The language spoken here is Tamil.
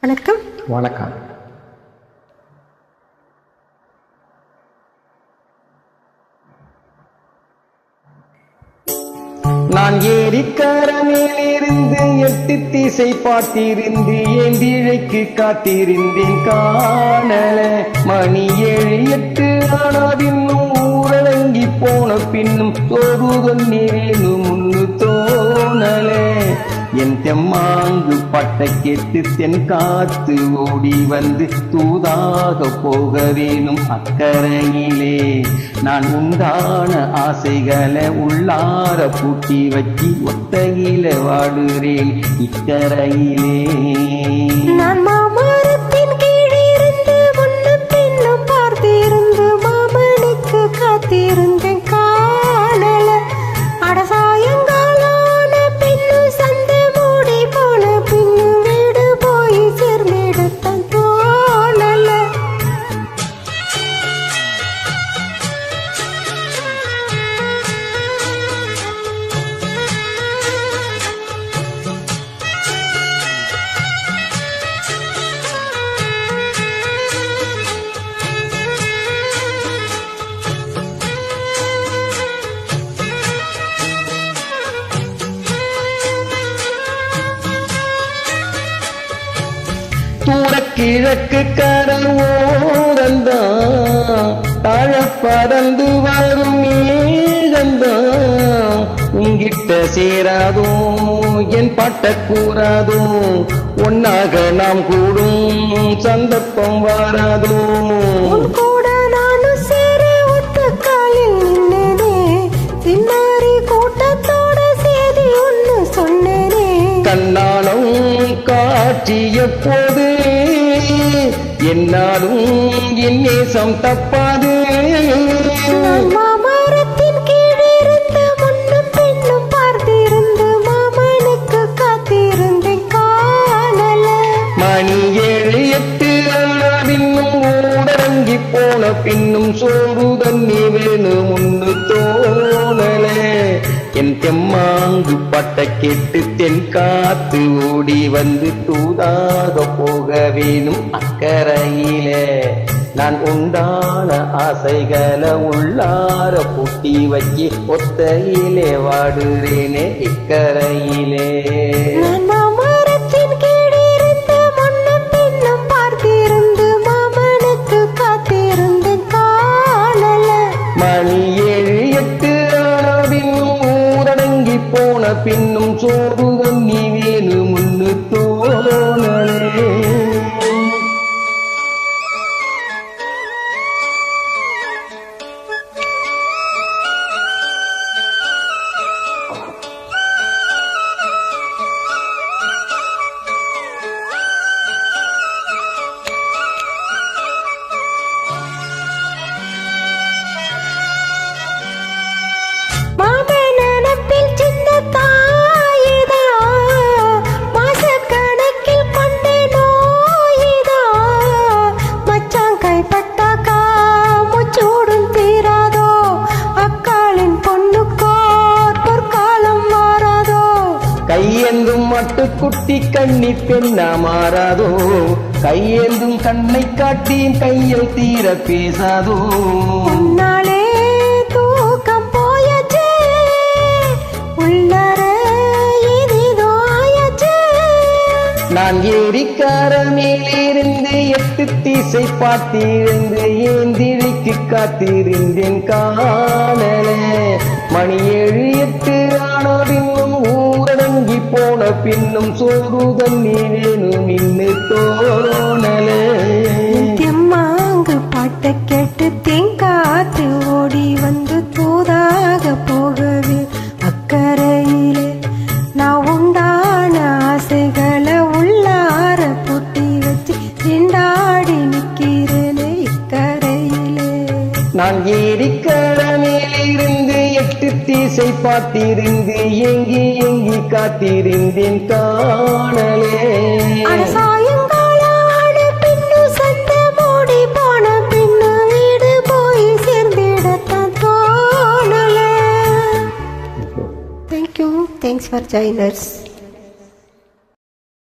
வணக்கம். வணக்கம். நான் ஏரிக்கரமேலிருந்து எட்டு திசை பார்த்திருந்து என் திழைக்கு காத்திருந்தேன் காணல. மணி ஏழு எட்டு ஆனாவின் ஊரடங்கி போன பின்னும் சோறுதல் நீரேனும் முன்னு தோணலே. என் தெம்மாங்கு பட்டை கெட்டு தென் காத்து ஓடி வந்து தூதாக போக வேணும் அக்கறையிலே. நான் உண்டான ஆசைகளை உள்ளார பூட்டி வச்சு ஒத்தையில வாடுறேன் இக்கரையிலே. கிழக்கு கடல் ஓரந்தான் தாழ பறந்து வரும் மேகந்தான் உங்கிட்ட சேராதோ என் பாட்ட கூறாதோ ஒன்னாக நாம் கூடும் சந்தர்ப்பம் வாராதோ கூட நானும் சேர ஒத்த காலில் நின்னேனே. சின்னாரி கூட்டத்தோட செய்தி ஒன்னு சொன்னேனே. கண்ணாலும் காட்சிய போது என்னாலும் என் நேசம் தப்பாது. போன பின்னும் சோறு தண்ணி வேணும் முன்னு தோணலே. என் தெம்மாங்கு பட்ட கெட்டு தென் காத்து ஓடி வந்து தூதாக போக வேணும் அக்கறையிலே நான் உண்டான ஆசைகளை உள்ளார பூட்டி வச்சு ஒத்தையிலே வாடுறேனே இக்கரையிலே. பின்னும் பார்த்திருந்து மாமனுக்கு காத்திருந்தேன் கையெந்தும் மட்டுக்குட்டி கண்ணி பெண்ணா மாறாதோ? கையேந்தும் கண்ணை காட்டி கையில் தீர பேசாதோ? நான் ஏரிக்கார மேலிருந்து எட்டு தீசை பார்த்திருந்து ஏந்திழிக்கு காத்திருந்தேன் காணலே? மணி ஏழு எட்டு போன பின்னும் சோறு தண்ணி வேணும் இன்னு தோணலே தெம்மாங்கு பாட்டை கேட்டு தேங்காத்து ஓடி வந்து தூதாக போகவே அக்கறையிலே நான் உண்டான ஆசைகளை உள்ளார பூட்டி வச்சு திண்டாடி நிக்கிறேனே இக்கரையிலே. நான் ஏரிக்கார மேலிருந்து எட்டு தீசை பார்த்திருந்து ஏங்கி ஏங்கி காத்திருந்தேன் காணலே. Thanks for joining us.